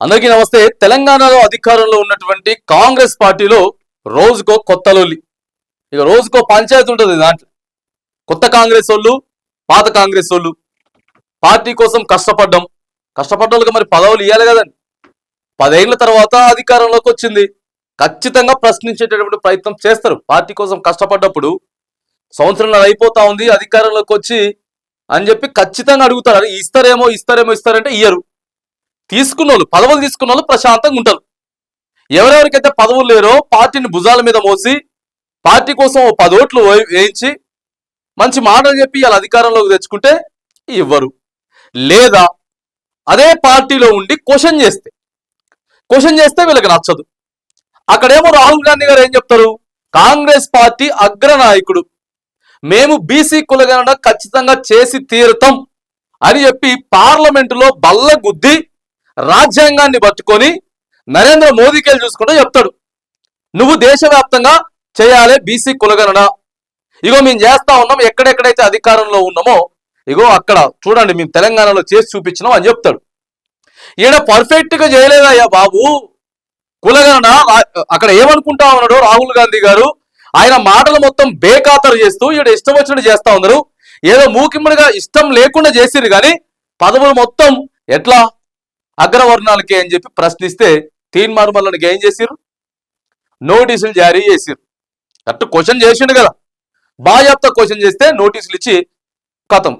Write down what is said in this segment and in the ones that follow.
అందరికీ నమస్తే. తెలంగాణలో అధికారంలో ఉన్నటువంటి కాంగ్రెస్ పార్టీలో రోజుకో కొత్త లొల్లి. ఇక రోజుకో పంచాయతీ ఉంటుంది దాంట్లో. కొత్త కాంగ్రెస్ వాళ్ళు పాత కాంగ్రెస్ వాళ్ళు. పార్టీ కోసం కష్టపడ్డం. కష్టపడ్డోళ్ళకి మరి పదవులు ఇవ్వాలి కదండి. పదేళ్ళ తర్వాత అధికారంలోకి వచ్చింది. ఖచ్చితంగా ప్రశ్నించేటటువంటి ప్రయత్నం చేస్తారు. పార్టీ కోసం కష్టపడ్డప్పుడు సంవత్సరం అయిపోతా ఉంది అధికారంలోకి వచ్చి అని చెప్పి ఖచ్చితంగా అడుగుతారు. ఇస్తారేమో ఇస్తారేమో ఇస్తారంటే ఇయ్యరు. తీసుకున్న వాళ్ళు పదవులు తీసుకున్న వాళ్ళు ప్రశాంతంగా ఉంటారు. ఎవరెవరికైతే పదవులు లేరో పార్టీని భుజాల మీద మోసి పార్టీ కోసం ఓ పది ఓట్లు వేయించి మంచి మాటలు చెప్పి వాళ్ళ అధికారంలోకి తెచ్చుకుంటే ఇవ్వరు. లేదా అదే పార్టీలో ఉండి క్వశ్చన్ చేస్తే క్వశ్చన్ చేస్తే వీళ్ళకి నచ్చదు. అక్కడేమో రాహుల్ గాంధీ గారు ఏం చెప్తారు? కాంగ్రెస్ పార్టీ అగ్రనాయకుడు. మేము బీసీ కులగణన ఖచ్చితంగా చేసి తీరుతాం అని చెప్పి పార్లమెంటులో బల్ల గుద్ది రాజ్యాంగాన్ని పట్టుకొని నరేంద్ర మోదీకి వెళ్ళి చూసుకుంటూ చెప్తాడు. నువ్వు దేశవ్యాప్తంగా చేయాలి బీసీ కులగణన. ఇగో మేము చేస్తా ఉన్నాం ఎక్కడెక్కడైతే అధికారంలో ఉన్నామో ఇగో అక్కడ చూడండి మేము తెలంగాణలో చేసి చూపించినాం అని చెప్తాడు. ఈయన పర్ఫెక్ట్గా చేయలేదయ్యా బాబు. కులగణన అక్కడ ఏమనుకుంటా ఉన్నాడు రాహుల్ గాంధీ గారు ఆయన మాటలు మొత్తం బేఖాతరు చేస్తూ ఈయన ఇష్టం వచ్చినట్టు చేస్తా ఉన్నారు. ఏదో మూకిమ్మడిగా ఇష్టం లేకుండా చేసిరు కానీ పదవులు మొత్తం ఎట్లా? అగ్రవర్ణాలకే అని చెప్పి ప్రశ్నిస్తే తీన్ మార్మల్లకి ఏం చేసిరు నోటీసులు జారీ చేసిరు కరెక్ట్ క్వశ్చన్ చేసిండు కదా. బాజాప్తా క్వశ్చన్ చేస్తే నోటీసులు ఇచ్చి కథం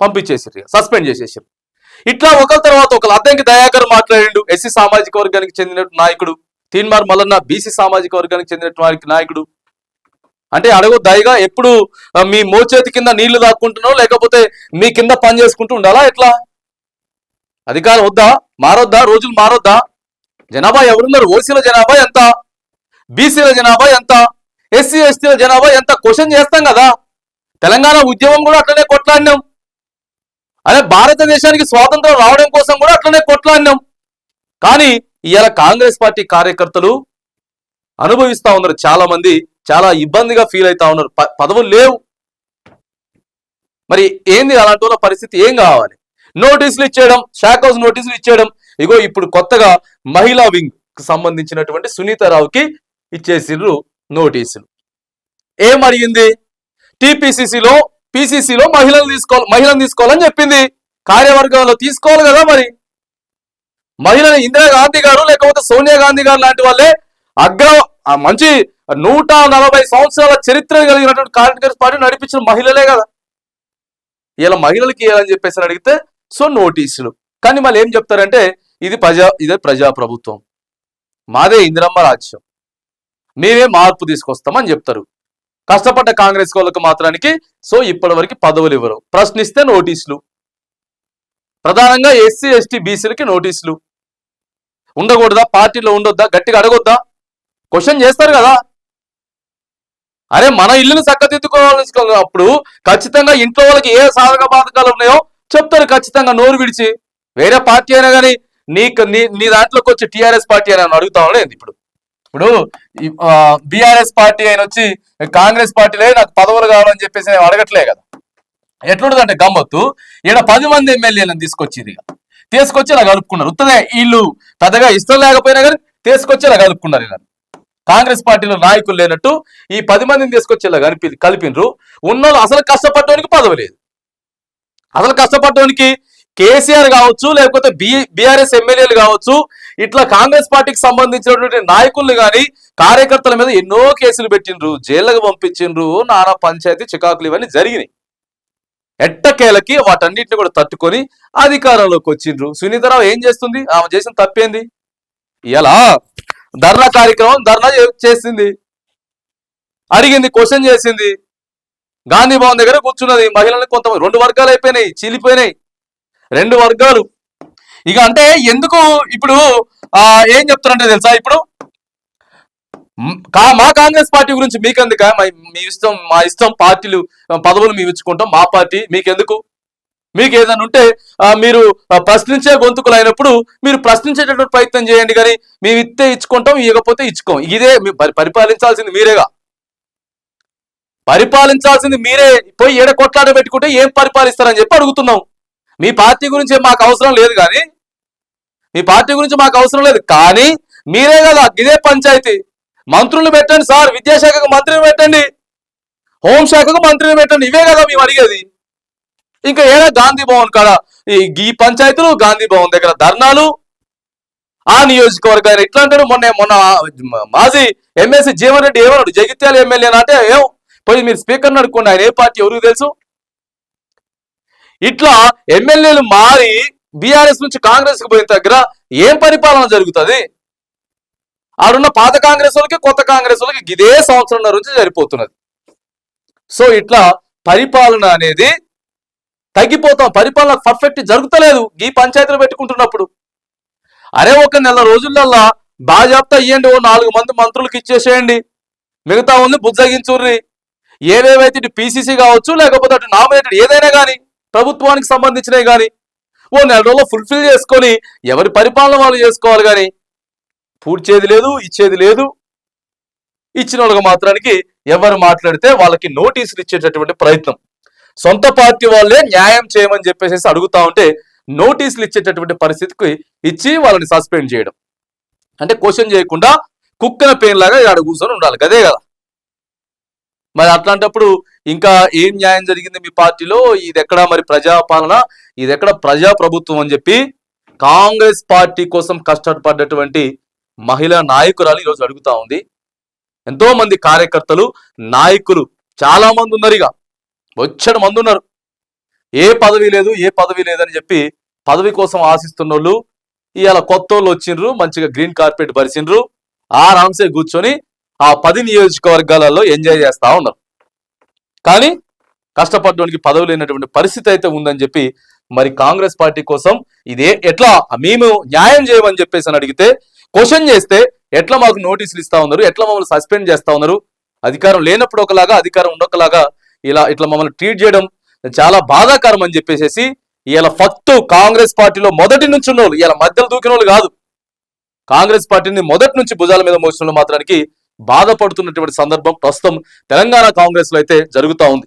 పంపించేసారు సస్పెండ్ చేసేసారు ఇట్లా ఒకరి తర్వాత ఒకరు అద్దంకి దయాకర్ మాట్లాడిండు ఎస్సీ సామాజిక వర్గానికి చెందిన నాయకుడు తీన్మార్ మల్లన్న బీసీ సామాజిక వర్గానికి చెందిన నాయకుడు. అంటే అడగ దయగా ఎప్పుడు మీ మోచేతి కింద నీళ్ళు దాక్కుంటున్నావు లేకపోతే మీ కింద పని చేసుకుంటూ ఉండాలా ఎట్లా? అధికారం వద్దా? మారొద్దా? రోజులు మారొద్దా? జనాభా ఎవరున్నారు? ఓసీల జనాభా ఎంత? బీసీల జనాభా ఎంత? ఎస్సీ ఎస్టీల జనాభా ఎంత? క్వశ్చన్ చేస్తాం కదా. తెలంగాణ ఉద్యమం కూడా అట్లనే కొట్లాడినాం. అదే భారతదేశానికి స్వాతంత్రం రావడం కోసం కూడా అట్లనే కొట్లాడినాం. కానీ ఇవాళ కాంగ్రెస్ పార్టీ కార్యకర్తలు అనుభవిస్తూ ఉన్నారు చాలా మంది చాలా ఇబ్బందిగా ఫీల్ అవుతా ఉన్నారు. ప- పదవులు లేవు. మరి ఏంది అలాంటి వాళ్ళ పరిస్థితి? ఏం కావాలి? నోటీసులు ఇచ్చేయడం షాక్ హౌస్ నోటీసులు ఇచ్చేయడం ఇగో ఇప్పుడు కొత్తగా మహిళా వింగ్కు సంబంధించినటువంటి సునీతారావుకి ఇచ్చేసిండ్రు నోటీసులు. ఏం అడిగింది టీపీసీసీలో పీసీసీలో మహిళలు తీసుకోవాలి మహిళను తీసుకోవాలని చెప్పింది. కార్యవర్గంలో తీసుకోవాలి కదా మరి. మహిళలు ఇందిరాగాంధీ గారు లేకపోతే సోనియా గాంధీ గారు లాంటి వాళ్ళే అగ్ర మంచి నూట నలభై సంవత్సరాల చరిత్ర కలిగినటువంటి కాంగ్రెస్ పార్టీ నడిపించిన మహిళలే కదా. ఇలా మహిళలకి ఇవ్వాలని చెప్పేసి అని అడిగితే సో నోటీసులు. కానీ మళ్ళీ ఏం చెప్తారంటే ఇది ప్రజా ఇదే ప్రజాప్రభుత్వం. మాదే ఇందిరమ్మ రాజ్యం. మేమే మార్పు తీసుకొస్తామని చెప్తారు. కష్టపడ్డ కాంగ్రెస్ వాళ్ళకు మాత్రానికి సో ఇప్పటి వరకు పదవులు ఇవ్వరు. ప్రశ్నిస్తే నోటీసులు. ప్రధానంగా ఎస్సీ ఎస్టీ బీసీలకి నోటీసులు. ఉండకూడదా? పార్టీలో ఉండొద్దా? గట్టిగా అడగొద్దా? క్వశ్చన్ చేస్తారు కదా. అరే మన ఇల్లుని చక్కదిద్దుకోవాలి అప్పుడు ఖచ్చితంగా ఇంట్లో వాళ్ళకి ఏ సాధక బాధకాలు ఉన్నాయో చెప్తారు ఖచ్చితంగా నోరు విడిచి. వేరే పార్టీ అయినా కానీ నీకు నీ నీ దాంట్లోకి వచ్చి టీఆర్ఎస్ పార్టీ అని అడుగుతా ఉండేది ఇప్పుడు? ఇప్పుడు బీఆర్ఎస్ పార్టీ అయిన వచ్చి కాంగ్రెస్ పార్టీలే నాకు పదవులు కావాలని చెప్పేసి నేను అడగట్లే కదా. ఎట్లుంటుందంటే గమ్మత్తు ఈడ పది మంది ఎమ్మెల్యేలను తీసుకొచ్చింది ఇక. తీసుకొచ్చి ఇలా కలుపుకున్నారు. ఉత్తదే వీళ్ళు పెద్దగా ఇష్టం లేకపోయినా కానీ తీసుకొచ్చి ఇలా కలుపుకున్నారు ఇలా కాంగ్రెస్ పార్టీలో నాయకులు లేనట్టు ఈ పది మందిని తీసుకొచ్చి ఇలా కలిపి కలిపినరు. ఉన్నోళ్ళు అసలు కష్టపడడానికి పదవి లేదు. అసలు కష్టపడడానికి కేసీఆర్ కావచ్చు లేకపోతే బి బీఆర్ఎస్ ఎమ్మెల్యేలు కావచ్చు ఇట్లా కాంగ్రెస్ పార్టీకి సంబంధించినటువంటి నాయకులు కానీ కార్యకర్తల మీద ఎన్నో కేసులు పెట్టిండ్రు జైళ్ళకు పంపించిండ్రు నానా పంచాయతీ చికాకులు ఇవన్నీ జరిగినాయి. ఎట్టకేలకి వాటన్నిటిని కూడా తట్టుకొని అధికారంలోకి వచ్చిండ్రు. సునీతరావు ఏం చేస్తుంది? ఆమె చేసిన తప్పేంది? ఇలా ధర్నా కార్యక్రమం ధర్నా చేసింది. అడిగింది క్వశ్చన్ చేసింది. గాంధీ భవన్ దగ్గర కూర్చున్నది. మహిళలు కొంతమంది రెండు వర్గాలు అయిపోయినాయి చీలిపోయినాయి. రెండు వర్గాలు. ఇక అంటే ఎందుకు ఇప్పుడు ఆ ఏం చెప్తారంటే తెలుసా ఇప్పుడు? కా- మా కాంగ్రెస్ పార్టీ గురించి మీకెందుక? మీ ఇష్టం మా ఇష్టం పార్టీలు పదవులు మేము ఇచ్చుకుంటాం మా పార్టీ మీకెందుకు? మీకు ఏదైనా ఉంటే మీరు ప్రశ్నించే గొంతుకులు అయినప్పుడు మీరు ప్రశ్నించేటటువంటి ప్రయత్నం చేయండి కానీ మేము ఇస్తే ఇచ్చుకుంటాం ఇవ్వకపోతే ఇచ్చుకోం. ఇదే మీ పరి- పరిపాలించాల్సింది మీరేగా. పరిపాలించాల్సింది మీరే. పోయి ఏడ కొట్లాడ పెట్టుకుంటే ఏం పరిపాలిస్తారని చెప్పి అడుగుతున్నాం. మీ పార్టీ గురించి మాకు అవసరం లేదు కానీ మీ పార్టీ గురించి మాకు అవసరం లేదు కానీ మీరే కదా ఇదే పంచాయతీ. మంత్రులు పెట్టండి సార్ విద్యాశాఖకు మంత్రిని పెట్టండి. హోంశాఖకు మంత్రిని పెట్టండి. ఇవే కదా మేము అడిగేది. ఇంకా ఏడా గాంధీ భవన్ కాడ? ఈ పంచాయతీలు గాంధీ భవన్ దగ్గర ధర్నాలు ఆ నియోజకవర్గాలు ఎట్లా అంటారు మొన్న మొన్న మాజీ ఎమ్మెల్సీ జీవన్ రెడ్డి ఏమన్నాడు? జగిత్యాల ఎమ్మెల్యే అంటే ఏం పోయి మీరు స్పీకర్ అడుక్కోండి ఆయన ఏ పార్టీ ఎవరికి తెలుసు? ఇట్లా ఎమ్మెల్యేలు మారి బీఆర్ఎస్ నుంచి కాంగ్రెస్కు పోయిన దగ్గర ఏం పరిపాలన జరుగుతుంది? ఆడున్న పాత కాంగ్రెస్ వాళ్ళకి కొత్త కాంగ్రెస్ వాళ్ళకి ఇదే సంవత్సరం నుంచి సరిపోతున్నది. సో ఇట్లా పరిపాలన అనేది తగ్గిపోతాం. పరిపాలన పర్ఫెక్ట్ జరుగుతలేదు. ఈ పంచాయతీలు పెట్టుకుంటున్నప్పుడు. అరే ఒక నెల రోజులల్లా బాజాప్తా ఇయ్యండి ఓ నాలుగు మంది మంత్రులకు ఇచ్చేసేయండి. మిగతా ఉంది బుజ్జగించుర్రి. ఏవేవైతే ఇటు పీసీసీ కావచ్చు లేకపోతే అటు నామినేటెడ్ ఏదైనా కానీ ప్రభుత్వానికి సంబంధించినవి కానీ ఓ నెల రోజుల్లో ఫుల్ఫిల్ చేసుకొని ఎవరి పరిపాలన వాళ్ళు చేసుకోవాలి కానీ పూడ్చేది లేదు ఇచ్చేది లేదు. ఇచ్చిన వాళ్ళకి మాత్రానికి ఎవరు మాట్లాడితే వాళ్ళకి నోటీసులు ఇచ్చేటటువంటి ప్రయత్నం. సొంత పార్టీ వాళ్ళే న్యాయం చేయమని చెప్పేసి అడుగుతా ఉంటే నోటీసులు ఇచ్చేటటువంటి పరిస్థితికి ఇచ్చి వాళ్ళని సస్పెండ్ చేయడం. అంటే క్వశ్చన్ చేయకుండా కుక్కన పెయిన్ లాగా ఆడ కూర్చొని ఉండాలి. అదే కదా. మరి అట్లాంటప్పుడు ఇంకా ఏం న్యాయం జరిగింది మీ పార్టీలో? ఇది ఎక్కడ మరి ప్రజాపాలన? ఇది ఎక్కడ ప్రజా ప్రభుత్వం అని చెప్పి కాంగ్రెస్ పార్టీ కోసం కష్టపడ్డటువంటి మహిళా నాయకురాలు ఈరోజు అడుగుతా ఉంది. ఎంతో మంది కార్యకర్తలు నాయకులు చాలా మంది ఉన్నారు ఇక. వచ్చాడు మంది ఉన్నారు. ఏ పదవి లేదు ఏ పదవి లేదని చెప్పి పదవి కోసం ఆశిస్తున్న వాళ్ళు ఇవాళ కొత్త వాళ్ళు వచ్చిండ్రు మంచిగా గ్రీన్ కార్పెట్ పరిచిండ్రు ఆరాంసే కూర్చొని ఆ పది నియోజకవర్గాలలో ఎంజాయ్ చేస్తా ఉన్నారు. కానీ కష్టపడడానికి పదవి లేనటువంటి పరిస్థితి అయితే ఉందని చెప్పి మరి కాంగ్రెస్ పార్టీ కోసం ఇదే ఎట్లా మేము న్యాయం చేయమని చెప్పేసి అని అడిగితే క్వశ్చన్ చేస్తే ఎట్లా మాకు నోటీసులు ఇస్తా ఉన్నారు ఎట్లా మమ్మల్ని సస్పెండ్ చేస్తా ఉన్నారు అధికారం లేనప్పుడు ఒకలాగా అధికారం ఉండొకలాగా ఇలా ఇట్లా మమ్మల్ని ట్రీట్ చేయడం చాలా బాధాకరం అని చెప్పేసి ఇలా ఫస్ట్ కాంగ్రెస్ పార్టీలో మొదటి నుంచి ఉన్న వాళ్ళు ఇలా మధ్యలో దూకిన వాళ్ళు కాదు. కాంగ్రెస్ పార్టీని మొదటి నుంచి భుజాల మీద మోసిన మాత్రానికి బాధపడుతున్నటువంటి సందర్భం ప్రస్తుతం తెలంగాణ కాంగ్రెస్లో అయితే జరుగుతా ఉంది.